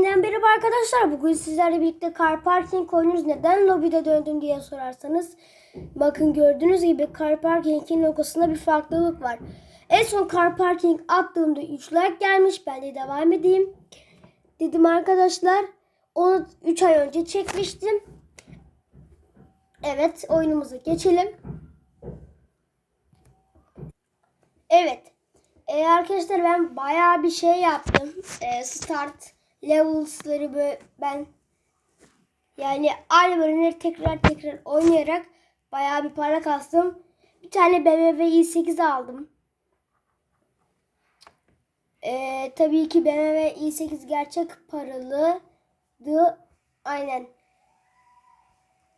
Merhaba arkadaşlar. Bugün sizlerle birlikte car parking oynuyoruz. Neden lobide döndüm diye sorarsanız. Bakın gördüğünüz gibi car parking'in logosunda bir farklılık var. En son car parking attığımda 3 like gelmiş. Ben de devam edeyim. Dedim arkadaşlar. Onu 3 ay önce çekmiştim. Evet oyunumuza geçelim. Evet. Ee, arkadaşlar ben bayağı bir şey yaptım. Ee, start levels'ları böyle ben yani aynı bölümleri tekrar tekrar oynayarak bayağı bir para kastım. Bir tane BMW i8 aldım. Ee, tabii ki BMW i8 gerçek paralıydı. Aynen.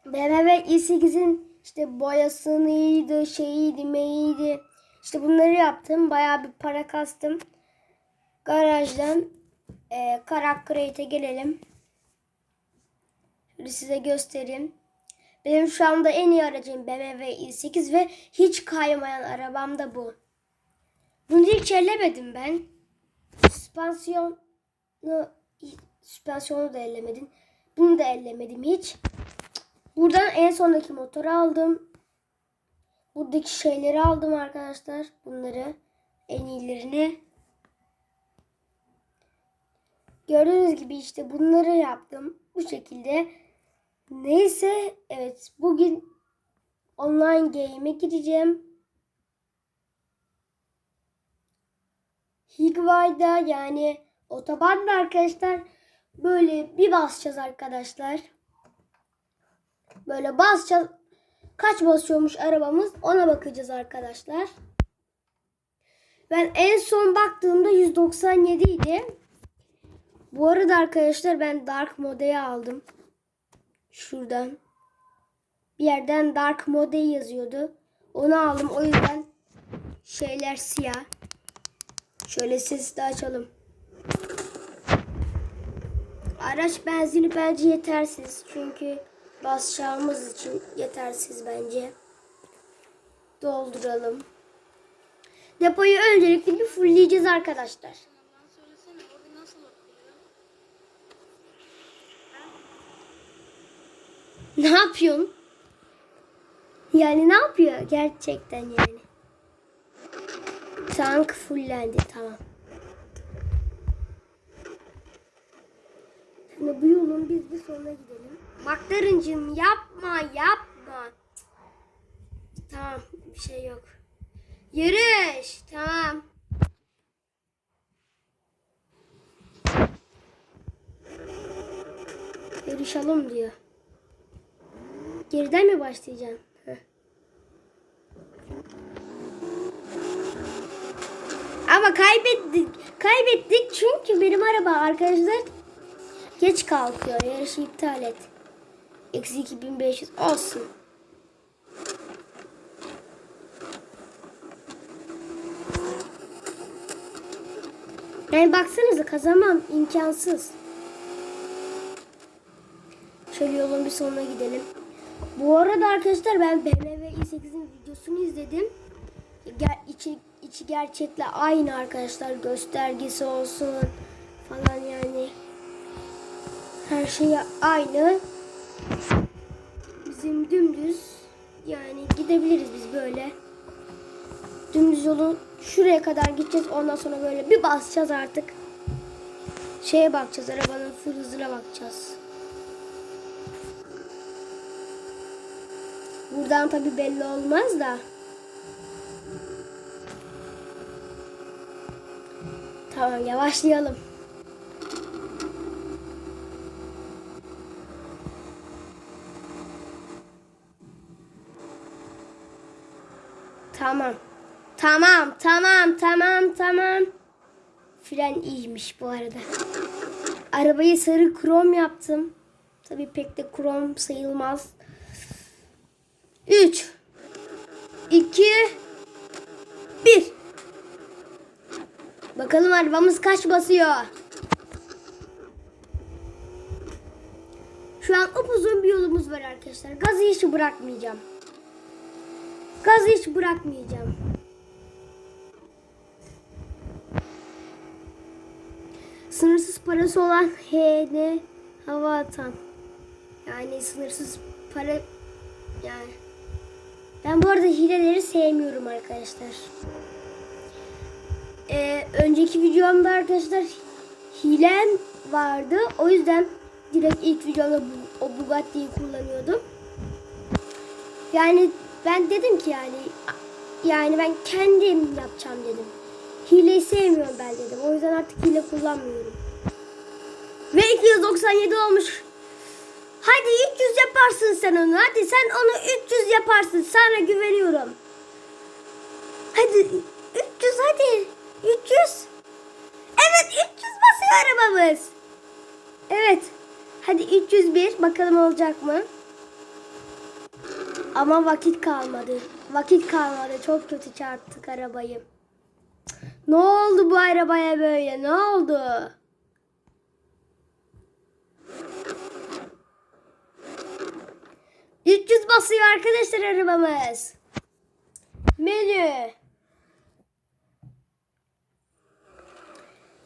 BMW i8'in işte boyasınıydı, şeyiydi, meyiydi. İşte bunları yaptım. Bayağı bir para kastım. Garajdan e, Karak gelelim. Şöyle size göstereyim. Benim şu anda en iyi aracım BMW i8 ve hiç kaymayan arabam da bu. Bunu hiç ellemedim ben. Süspansiyonu süspansiyonu da ellemedim. Bunu da ellemedim hiç. Buradan en sondaki motoru aldım. Buradaki şeyleri aldım arkadaşlar. Bunları en iyilerini. Gördüğünüz gibi işte bunları yaptım. Bu şekilde. Neyse evet bugün online game'e gireceğim. Higvay'da yani otobanda arkadaşlar böyle bir basacağız arkadaşlar. Böyle basacağız. Kaç basıyormuş arabamız ona bakacağız arkadaşlar. Ben en son baktığımda 197 idi. Bu arada arkadaşlar ben Dark Mode'yi aldım. Şuradan. Bir yerden Dark Mode yazıyordu. Onu aldım. O yüzden şeyler siyah. Şöyle sesi de açalım. Araç benzini bence yetersiz. Çünkü basacağımız için yetersiz bence. Dolduralım. Depoyu öncelikle bir fullleyeceğiz arkadaşlar. Ne yapıyorsun? Yani ne yapıyor gerçekten yani? Tank fullendi tamam. Şimdi bu yolun biz bir sonuna gidelim. Maktarıncım yapma yapma. Tamam bir şey yok. Yarış tamam. Yarışalım diyor. Geriden mi başlayacaksın? Heh. Ama kaybettik. Kaybettik çünkü benim araba arkadaşlar geç kalkıyor. Yarışı iptal et. Eksi 2500 olsun. Yani baksanıza kazanmam imkansız. Şöyle yolun bir sonuna gidelim. Bu arada arkadaşlar ben BMW i8'in videosunu izledim. Ger içi, içi gerçekle aynı arkadaşlar. Göstergesi olsun falan yani. Her şey aynı. Bizim dümdüz yani gidebiliriz biz böyle. Dümdüz yolun şuraya kadar gideceğiz. Ondan sonra böyle bir basacağız artık. Şeye bakacağız. Arabanın full hızına bakacağız. Buradan tabi belli olmaz da. Tamam yavaşlayalım. Tamam. Tamam, tamam, tamam, tamam. Fren iyiymiş bu arada. Arabayı sarı krom yaptım. Tabii pek de krom sayılmaz. 3 2 1 Bakalım arabamız kaç basıyor. Şu an upuzun bir yolumuz var arkadaşlar. Gazı hiç bırakmayacağım. Gazı hiç bırakmayacağım. Sınırsız para parası olan HN hava atan. Yani sınırsız para yani. Ben bu arada hileleri sevmiyorum arkadaşlar. Ee, önceki videomda arkadaşlar hilem vardı. O yüzden direkt ilk videomda bu, o Bugatti'yi kullanıyordum. Yani ben dedim ki yani yani ben kendim yapacağım dedim. Hileyi sevmiyorum ben dedim. O yüzden artık hile kullanmıyorum. Ve 297 olmuş. Hadi 300 yaparsın sen onu. Hadi sen onu 300 yaparsın. Sana güveniyorum. Hadi 300 hadi. 300. Evet 300 basıyor arabamız. Evet. Hadi 301 bakalım olacak mı? Ama vakit kalmadı. Vakit kalmadı. Çok kötü çarptık arabayı. Ne oldu bu arabaya böyle? Ne oldu? ...300 basıyor arkadaşlar arabamız. Menü.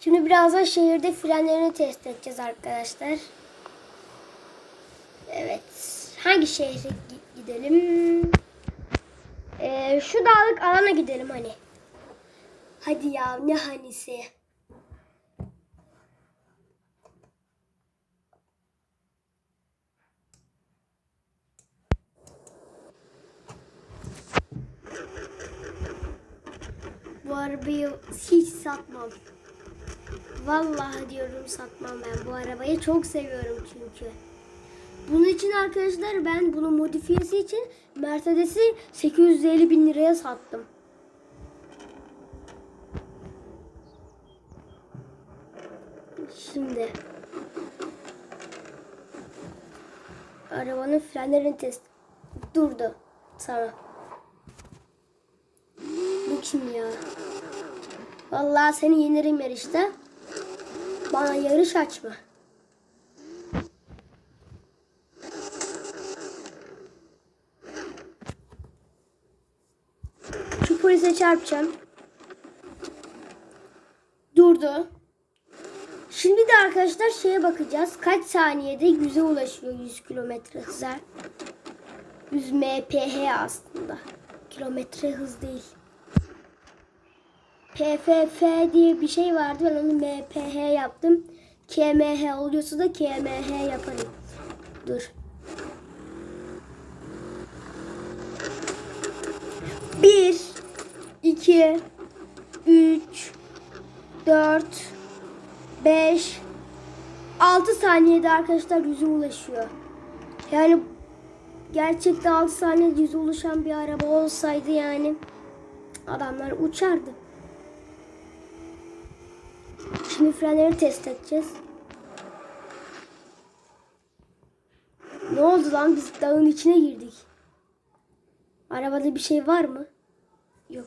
Şimdi birazdan şehirde frenlerini test edeceğiz arkadaşlar. Evet. Hangi şehre gi- gidelim? Ee, şu dağlık alana gidelim hani. Hadi ya ne hanisi. Arabayı hiç satmam. Vallahi diyorum satmam ben bu arabayı çok seviyorum çünkü. Bunun için arkadaşlar ben bunu modifiyesi için Mercedes'i 850 bin liraya sattım. Şimdi arabanın frenlerini test durdu. Tamam. Bu kim ya? Vallahi seni yenerim yarışta. Bana yarış açma. Şu polise çarpacağım. Durdu. Şimdi de arkadaşlar şeye bakacağız. Kaç saniyede 100'e ulaşıyor 100 kilometre hıza. 100 mph aslında. Kilometre hız değil. PFF diye bir şey vardı. Ben onu MPH yaptım. KMH oluyorsa da KMH yaparım. Dur. Bir, iki, üç, dört, beş, altı saniyede arkadaşlar yüze ulaşıyor. Yani gerçekten 6 saniyede yüze ulaşan bir araba olsaydı yani adamlar uçardı. Şimdi test edeceğiz. Ne oldu lan biz dağın içine girdik. Arabada bir şey var mı? Yok.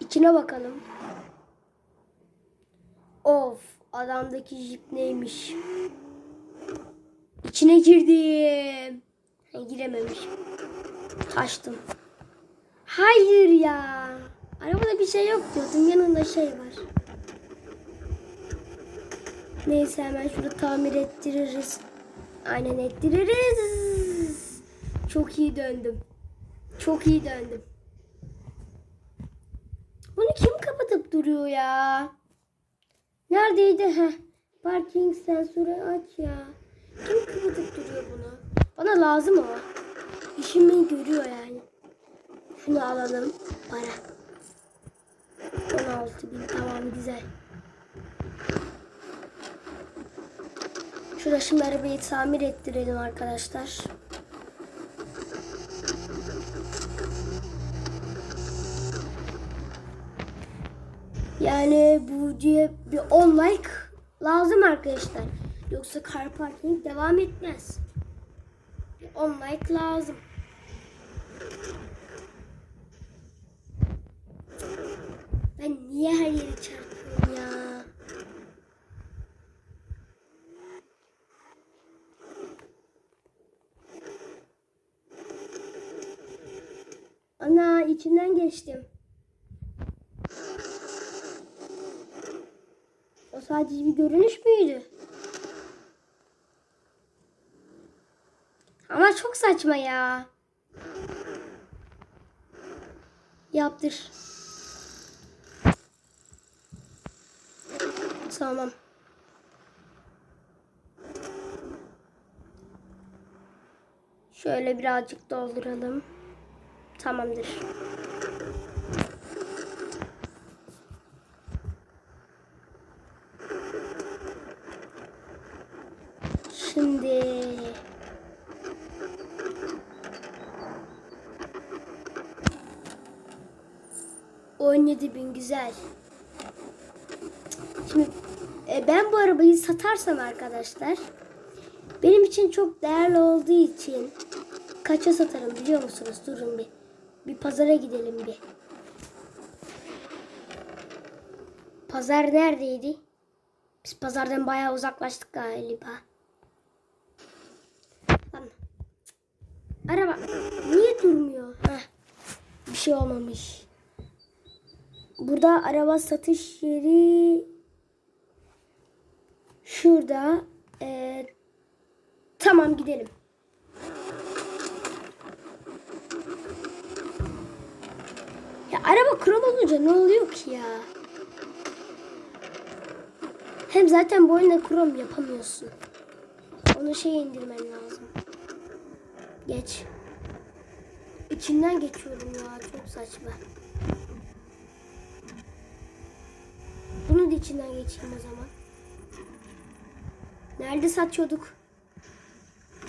İçine bakalım. Of adamdaki jip neymiş? İçine girdim. Girememiş. Kaçtım. Hayır ya. Arabada bir şey yok diyordum. Yanında şey var. Neyse hemen şurada tamir ettiririz. Aynen ettiririz. Çok iyi döndüm. Çok iyi döndüm. Bunu kim kapatıp duruyor ya? Neredeydi? Heh. Parking sensörü aç ya. Kim kapatıp duruyor bunu? Bana lazım o. İşimi görüyor yani. Şunu alalım. Para. 16 bin tamam güzel. Şurada şimdi arabayı tamir ettirelim arkadaşlar. Yani bu diye bir 10 like lazım arkadaşlar. Yoksa car parking devam etmez. Bir 10 like lazım. Ben niye her yere çarpıyorum ya? Ana geçtim. O Sadece bir görünüş müydü? Ama çok saçma ya. Yaptır. Tamam. Şöyle birazcık dolduralım. Tamamdır. Şimdi 17 bin güzel. Şimdi e, ben bu arabayı satarsam arkadaşlar benim için çok değerli olduğu için kaça satarım biliyor musunuz? Durun bir. Bir pazara gidelim bir. Pazar neredeydi? Biz pazardan bayağı uzaklaştık galiba. Lan. Araba niye durmuyor? Heh. Bir şey olmamış. Burada araba satış yeri şurada. Ee, tamam gidelim. Ya araba krom olunca ne oluyor ki ya? Hem zaten bu oyunda krom yapamıyorsun. Onu şey indirmen lazım. Geç. İçinden geçiyorum ya çok saçma. Bunu da içinden geçeyim o zaman. Nerede satıyorduk?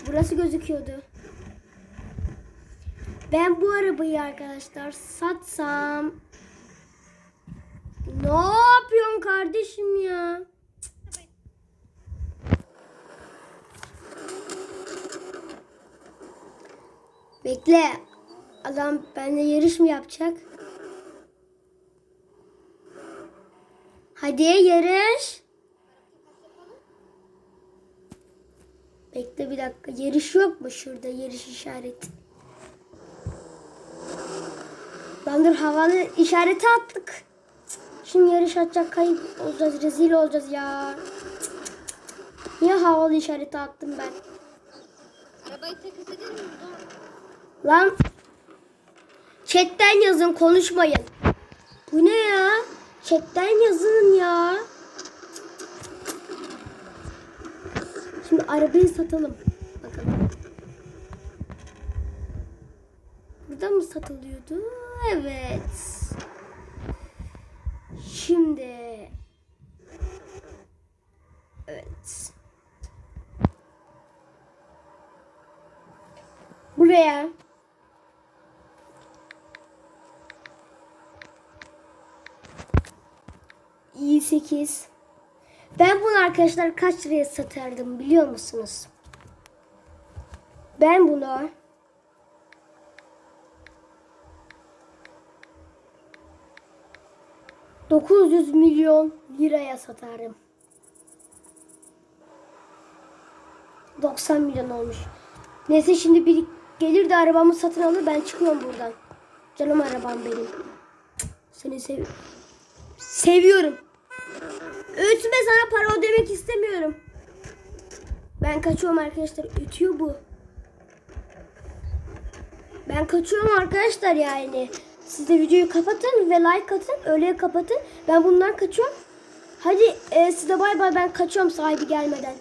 Burası gözüküyordu. Ben bu arabayı arkadaşlar satsam ne yapıyorsun kardeşim ya? Bekle. Adam benimle yarış mı yapacak? Hadi yarış. Bekle bir dakika. Yarış yok mu şurada? Yarış işareti. Lan dur havanın işareti attık. Şimdi yarış atacak kayıp olacağız. Rezil olacağız ya. Niye havalı işareti attım ben? Arabayı mi? Dur. Lan chatten yazın konuşmayın. Bu ne ya? Chatten yazın ya. Şimdi arabayı satalım. Bakalım. Burada mı satılıyordu? Evet. Şimdi 28. Ben bunu arkadaşlar kaç liraya satardım biliyor musunuz? Ben bunu ...900 milyon liraya satarım. 90 milyon olmuş. Neyse şimdi bir gelir de arabamı satın alır ben çıkıyorum buradan. Canım arabam benim. Seni sev seviyorum. Ötme sana para ödemek istemiyorum. Ben kaçıyorum arkadaşlar. Ötüyor bu. Ben kaçıyorum arkadaşlar yani. Siz de videoyu kapatın ve like atın. Öyle kapatın. Ben bundan kaçıyorum. Hadi e, size bay bay ben kaçıyorum sahibi gelmeden.